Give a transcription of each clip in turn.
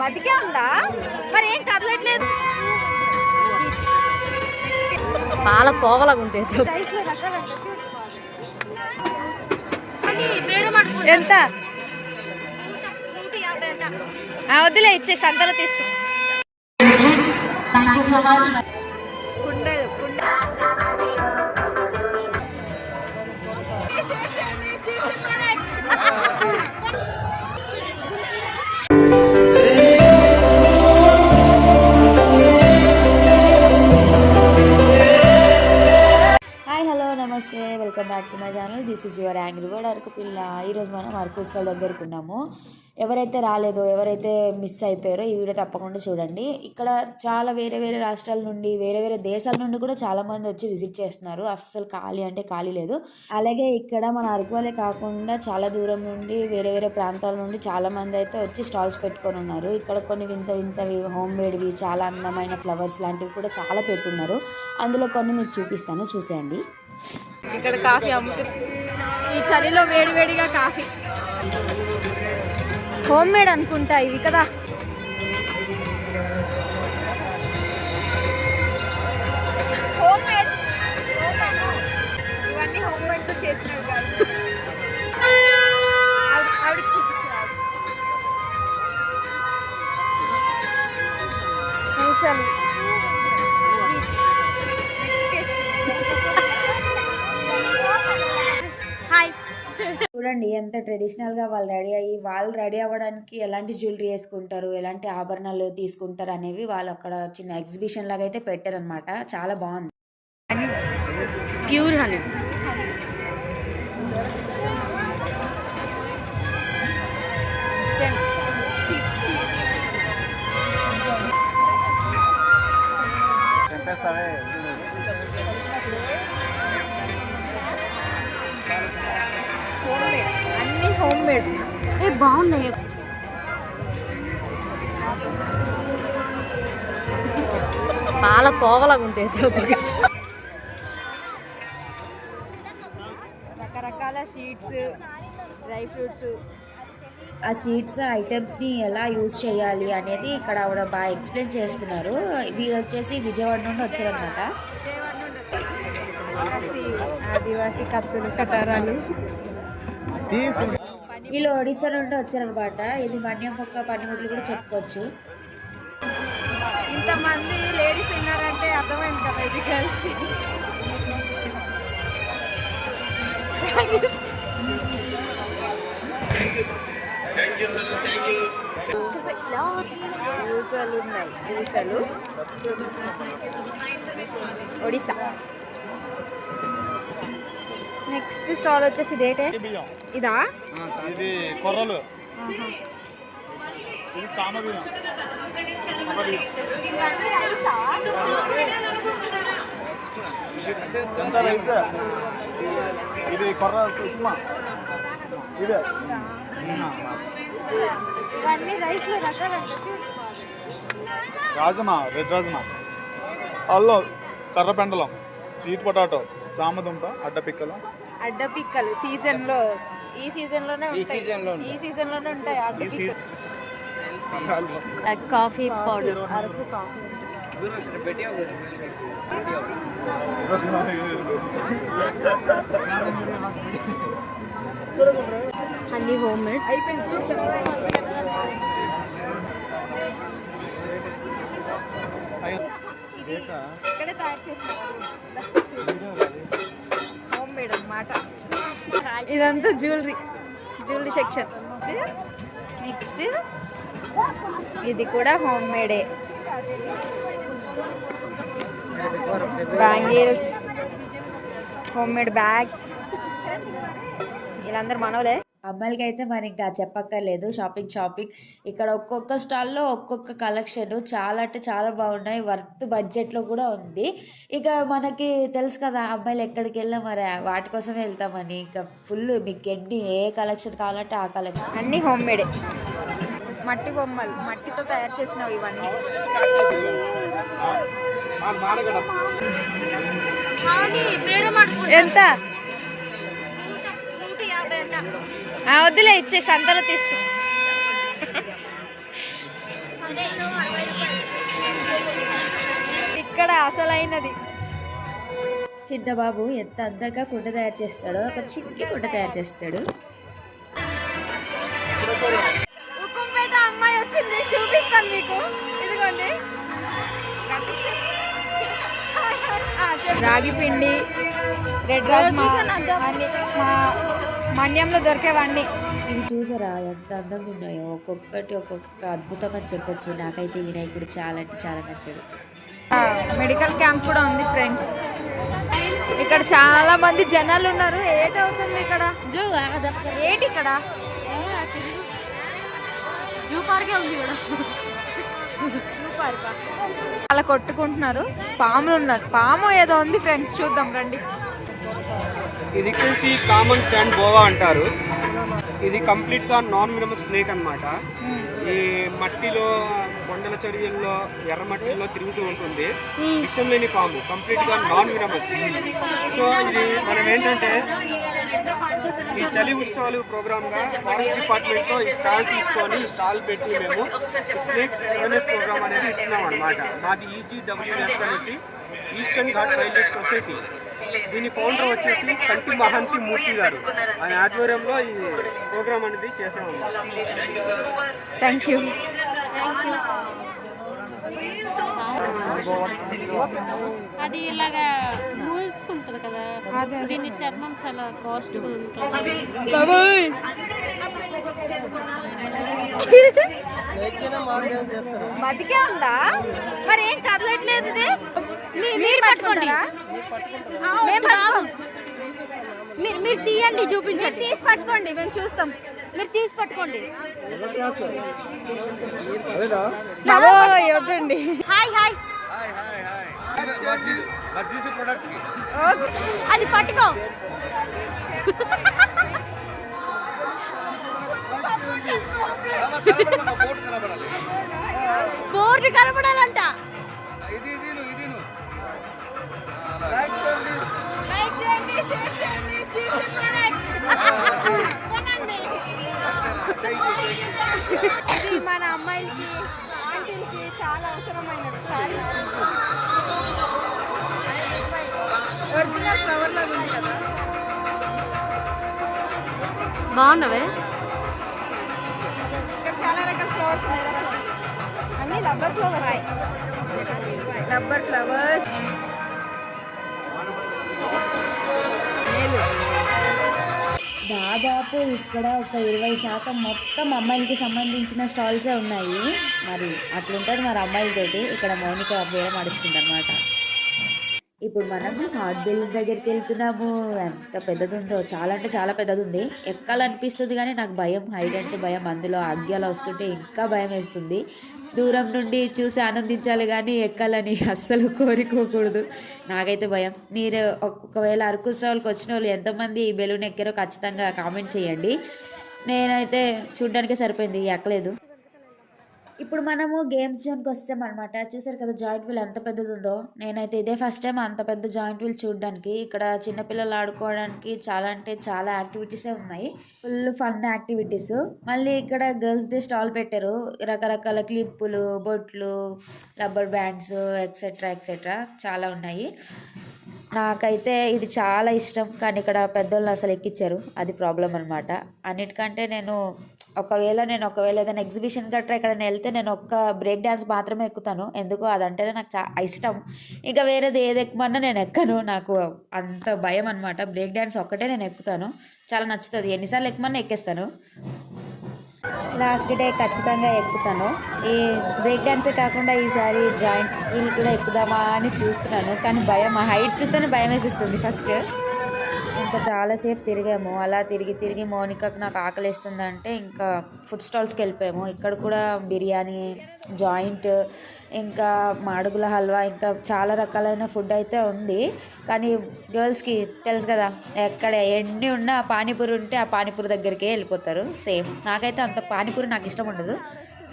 బతికే ఉందా? మరి ఏం కదలట్లేదు? పాల కోవలాగా ఉంటాయి ఎంత వద్దులే ఇచ్చే సంతలో తీసుకు. అరకు పిల్ల ఈరోజు మనం అరకు ఉత్సవాల దగ్గరకు ఉన్నాము. ఎవరైతే రాలేదో ఎవరైతే మిస్ అయిపోయారో ఈ వీడియో తప్పకుండా చూడండి. ఇక్కడ చాలా వేరే వేరే రాష్ట్రాల నుండి వేరే వేరే దేశాల నుండి కూడా చాలా మంది వచ్చి విజిట్ చేస్తున్నారు. అస్సలు ఖాళీ అంటే ఖాళీ లేదు. అలాగే ఇక్కడ మన అరకు వాళ్ళే కాకుండా చాలా దూరం నుండి వేరే వేరే ప్రాంతాల నుండి చాలా మంది అయితే వచ్చి స్టాల్స్ పెట్టుకొని ఉన్నారు. ఇక్కడ కొన్ని వింత వింతవి హోమ్ మేడ్వి చాలా అందమైన ఫ్లవర్స్ లాంటివి కూడా చాలా పెట్టున్నారు. అందులో కొన్ని మీకు చూపిస్తాను. చూసేయండి. ఇక్కడ కాఫీ అమ్ముతారు ఈ చలిలో వేడి వేడిగా కాఫీ. హోమ్ మేడ్ అనుకుంటా ఇవి కదా. హోమ్ మేడ్ ఇవన్నీ హోమ్ మేడ్ చేసినవి కాదు ఆవిడకి చూపించారు పూసలు చూడండి ఎంత ట్రెడిషనల్గా వాళ్ళు రెడీ అయ్యి వాళ్ళు రెడీ అవ్వడానికి ఎలాంటి జ్యువెలరీ వేసుకుంటారు ఎలాంటి ఆభరణాలు తీసుకుంటారు అనేవి వాళ్ళు అక్కడ చిన్న ఎగ్జిబిషన్ లాగా అయితే పెట్టారనమాట చాలా బాగుంది. ప్యూర్ హండ్రెడ్ బాగున్నాయి. పాల కోవలాగా ఉంటాయి రకరకాల సీడ్స్ డ్రై ఫ్రూట్స్ ఆ సీడ్స్ ఐటమ్స్ని ఎలా యూజ్ చేయాలి అనేది ఇక్కడ ఆవిడ బాగా ఎక్స్ప్లెయిన్ చేస్తున్నారు. వీళ్ళు వచ్చేసి విజయవాడ నుండి వచ్చారనమాట ఆదివాసి ఆదివాసి కత్తులు కటారాలు. వీళ్ళు ఒడిశా నుండి వచ్చారనమాట. ఇది మన్యం మొక్క పనిముట్లు కూడా చెప్పుకోవచ్చు. ఇంతమంది లేడీస్ ఉన్నారంటే అర్థమైంది కదా ఇది గర్ల్స్ పూసలు ఉన్నాయి పూసలు ఒడిశా నెక్స్ట్ స్టాల్ వచ్చేసి ఇదేటే ఇదా ఇది? కొర్రలు. ఇది చామ బియ్యం. ఎంత రైస్? ఇది కొర్ర ఉప్మా. ఇదే. ఇవన్నీ రైస్లో రకాలు రాజమా రెడ్ రాజమా? అల్లం కర్ర పెండలం స్వీట్ పొటాటో. సామదుంప అడ్డ పిక్కలు అడ్డ పిక్కలు సీజన్లో ఈ సీజన్లోనే ఉంటాయి. ఈ సీజన్లోనే ఉంటాయి అడ్డ ఈ పిక్కలు season coffee powder Araku coffee. అన్ని హోమ్ మేడ్స్ ఇక్కడే తయారు చేస్తారు మాట ఇదంతా జ్యువెలరీ జ్యువెలరీ సెక్షన్. నెక్స్ట్ ఇది కూడా home May Day. Bangles home made bags. వీళ్ళందరూ మనవలే అమ్మాయిలకి అయితే మరి ఇంకా చెప్పక్కర్లేదు. Shopping shopping. ఇక్కడ ఒక్కొక్క స్టాల్లో ఒక్కొక్క కలెక్షన్ చాలా అంటే చాలా బాగున్నాయి. వర్త్ బడ్జెట్లో కూడా ఉంది. ఇక మనకి తెలుసు కదా అమ్మాయిలు ఎక్కడికి వెళ్ళినా మరి వాటి కోసమే వెళ్తామని. ఇంకా ఫుల్ మీకు ఎన్ని ఏ కలెక్షన్ కావాలంటే ఆ కలెక్షన్. అన్నీ హోమ్ మేడే మట్టి బొమ్మలు మట్టితో తయారు చేసినవి ఇవన్నీ. ఎంత? ఆ, వద్దులే ఇచ్చేసి అందరూ తీసుకో. ఇక్కడ అసలైనది. చిన్నబాబు ఎంత అందంగా కుండ తయారు చేస్తాడో ఒక చిక్కి కుండ తయారు చేస్తాడు. అమ్మాయి వచ్చింది చూపిస్తాను మీకు. ఇదిగోండి. రాగి పిండి రెడ్ రాజ్ మా మన్యంలో దొరికేవన్నీ. ఇవి చూసారా ఎంత అందంగా ఉన్నాయో. ఒక్కొక్కటి ఒక్కొక్క అద్భుతం అని చెప్పొచ్చు. నాకైతే వినాయకుడు చాలా అంటే చాలా నచ్చాడు. మెడికల్ క్యాంప్ కూడా ఉంది ఫ్రెండ్స్. ఇక్కడ చాలా మంది జనాలు ఉన్నారు. ఏటి అవుతుంది ఇక్కడ? ఏటి ఇక్కడ? జూ పార్కే ఉంది ఇక్కడ. Zoo park? అలా కొట్టుకుంటున్నారు. పాములు ఉన్నారు. పాము ఏదో ఉంది ఫ్రెండ్స్. చూద్దాం రండి. ఇది వచ్చేసి కామన్ శాండ్ బోవా అంటారు. ఇది కంప్లీట్గా నాన్ మినమస్ స్నేక్ అన్నమాట. ఈ మట్టిలో కొండల చర్యల్లో ఎర్ర మట్టిలో తిరుగుతూ ఉంటుంది. విషం లేని పాము కంప్లీట్గా నాన్ మినమస్ సో ఇది మనం ఏంటంటే ఈ చలి ఉత్సవాలు ప్రోగ్రామ్గా ఫారెస్ట్ డిపార్ట్మెంట్తో ఈ స్టాల్ తీసుకొని స్టాల్ పెట్టి మేము స్నేక్స్ అవేర్నెస్ ప్రోగ్రామ్ అనేది ఇస్తున్నాం అనమాట మాది ఈజీడబ్ల్యూఎస్ అనేసి Eastern ghat wildlife society దీని ఫౌండర్ వచ్చేసి కంటి మహంతి మూర్తి గారు. ఆయన ఆధ్వర్యంలో ఈ ప్రోగ్రామ్ అనేది చేసాం థ్యాంక్ యూ అది ఇలాగా మూల్చుకుంటుంది కదా. దీని చర్మం చాలా కాస్ట్గా ఉంటుంది. బతికే ఉందా? మరి ఏం కదలట్లేదు ఇది? మీరు పట్టుకోండి. మీరు మీరు తీయండి చూపించండి. తీసి పట్టుకోండి మేము చూస్తాం. మీరు తీసి పట్టుకోండి. వద్దండి హాయ్ హాయ్. అది పట్టుకో. బోర్డు కనపడాలంట మన అమ్మాయిలకి ఆంటీలకి చాలా అవసరమైనది సారీస్ ఒరిజినల్ ఫ్లవర్ లాగా ఉంది కదా బాగున్నవే? ఇక్కడ చాలా రకాల ఫ్లవర్స్ ఉన్నాయి. అన్ని రబ్బర్ ఫ్లవర్స్. Rubber flowers. నేలు దాదాపు ఇక్కడ ఒక ఇరవై శాతం మొత్తం అమ్మాయిలకి సంబంధించిన స్టాల్సే ఉన్నాయి. మరి అట్లుంటుంది మరి అమ్మాయిలతోటి. ఇక్కడ మౌనిక బేరం ఆడిస్తుంది అనమాట ఇప్పుడు మనం హార్ట్ బిల్డింగ్ దగ్గరికి వెళ్తున్నాము ఎంత పెద్దది ఉందో చాలా అంటే చాలా పెద్దది ఉంది ఎక్కాలనిపిస్తుంది కానీ నాకు భయం హైట్ అంటే భయం. అందులో అగ్గ్యాలు వస్తుంటే ఇంకా భయం వేస్తుంది. దూరం నుండి చూసి ఆనందించాలి కానీ ఎక్కాలని అస్సలు కోరుకోకూడదు. నాకైతే భయం. మీరు ఒకవేళ అరకు ఉత్సవాలకు వచ్చిన వాళ్ళు ఎంతమంది ఈ బెలూన్ ఎక్కారో ఖచ్చితంగా కామెంట్ చేయండి. నేనైతే చూడ్డానికే సరిపోయింది. ఎక్కలేదు. ఇప్పుడు మనము గేమ్స్ జోన్కి వస్తాం అనమాట చూసారు కదా జాయింట్ వీల్ ఎంత పెద్దది ఉందో నేనైతే ఇదే ఫస్ట్ టైం అంత పెద్ద జాయింట్ వీల్ చూడడానికి ఇక్కడ చిన్నపిల్లలు ఆడుకోవడానికి చాలా అంటే చాలా యాక్టివిటీసే ఉన్నాయి. ఫుల్ ఫన్ యాక్టివిటీస్ మళ్ళీ ఇక్కడ గర్ల్స్ది స్టాల్ పెట్టారు. రకరకాల క్లిప్పులు బొట్లు రబ్బర్ బ్యాండ్స్ ఎక్సెట్రా ఎక్సెట్రా చాలా ఉన్నాయి. నాకైతే ఇది చాలా ఇష్టం కానీ ఇక్కడ పెద్దోళ్ళు అసలు ఎక్కించారు అది ప్రాబ్లం అనమాట అన్నిటికంటే నేను ఒకవేళ నేను ఒకవేళ ఏదైనా ఎగ్జిబిషన్ గట్రా ఎక్కడైనా వెళ్తే నేను ఒక్క బ్రేక్ డ్యాన్స్ మాత్రమే ఎక్కుతాను. ఎందుకు అదంటేనే నాకు చా ఇష్టం. ఇంకా వేరేది ఏది ఎక్కమన్నా నేను ఎక్కను. నాకు అంత భయం అనమాట బ్రేక్ డ్యాన్స్ ఒక్కటే నేను ఎక్కుతాను. చాలా నచ్చుతుంది. ఎన్నిసార్లు ఎక్కమన్నా ఎక్కేస్తాను. లాస్ట్ డే ఖచ్చితంగా ఎక్కుతాను. ఈ బ్రేక్ డాన్సే కాకుండా ఈసారి జాయింట్ వీల్ కూడా ఎక్కుదామా అని చూస్తున్నాను. కానీ భయం ఆ హైట్ చూస్తేనే భయం వేసిస్తుంది ఫస్ట్ ఇంకా చాలాసేపు తిరిగాము. అలా తిరిగి తిరిగి మౌనికకు నాకు ఆకలిస్తుందంటే ఇంకా ఫుడ్ స్టాల్స్కి వెళ్ళిపోయాము. ఇక్కడ కూడా బిర్యానీ జాయింట్ ఇంకా మాడుగుల హల్వా ఇంకా చాలా రకాలైన ఫుడ్ అయితే ఉంది. కానీ గర్ల్స్కి తెలుసు కదా ఎక్కడ ఎన్ని ఉన్నా పానీపూరి ఉంటే ఆ పానీపూరి దగ్గరికే వెళ్ళిపోతారు. సేమ్. నాకైతే అంత పానీపూరి నాకు ఇష్టం ఉండదు.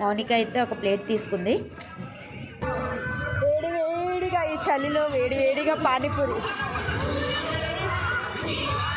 మౌనిక అయితే ఒక ప్లేట్ తీసుకుంది. వేడి వేడిగా ఈ చలిలో వేడి వేడిగా పానీపూరి. కూడా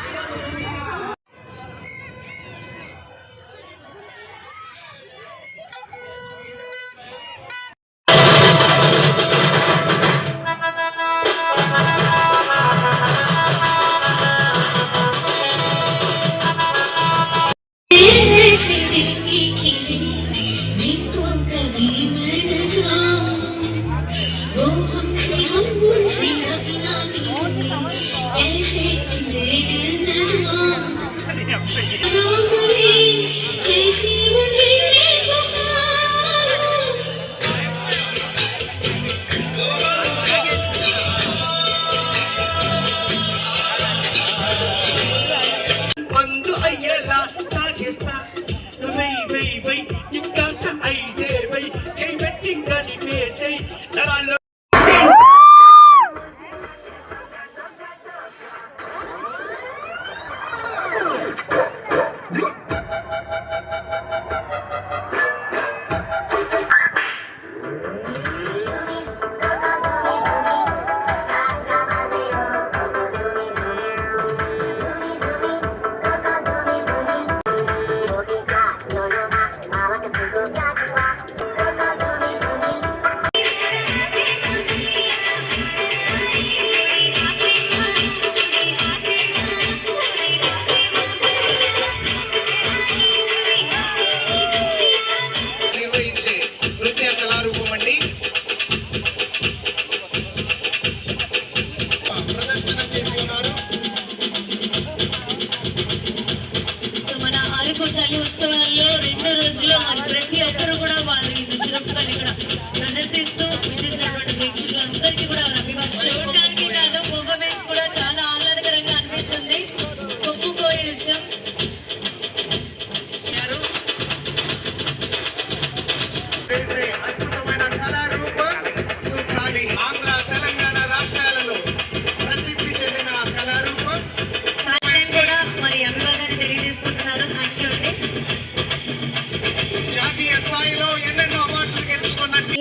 ಮೆಚ್ಚುಗೆ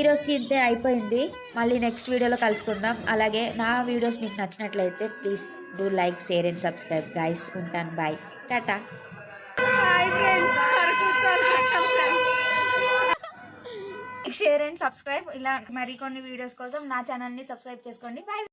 రోజుకి ఇంతే అయిపోయింది. మళ్ళీ నెక్స్ట్ వీడియోలో కలుసుకుందాం. అలాగే నా వీడియోస్ మీకు నచ్చినట్లయితే please do like share and subscribe. Guys ఉంటాను. Bye tata share and subscribe ఇలా మరికొన్ని వీడియోస్ కోసం నా ఛానల్ని సబ్స్క్రైబ్ చేసుకోండి. బాయ్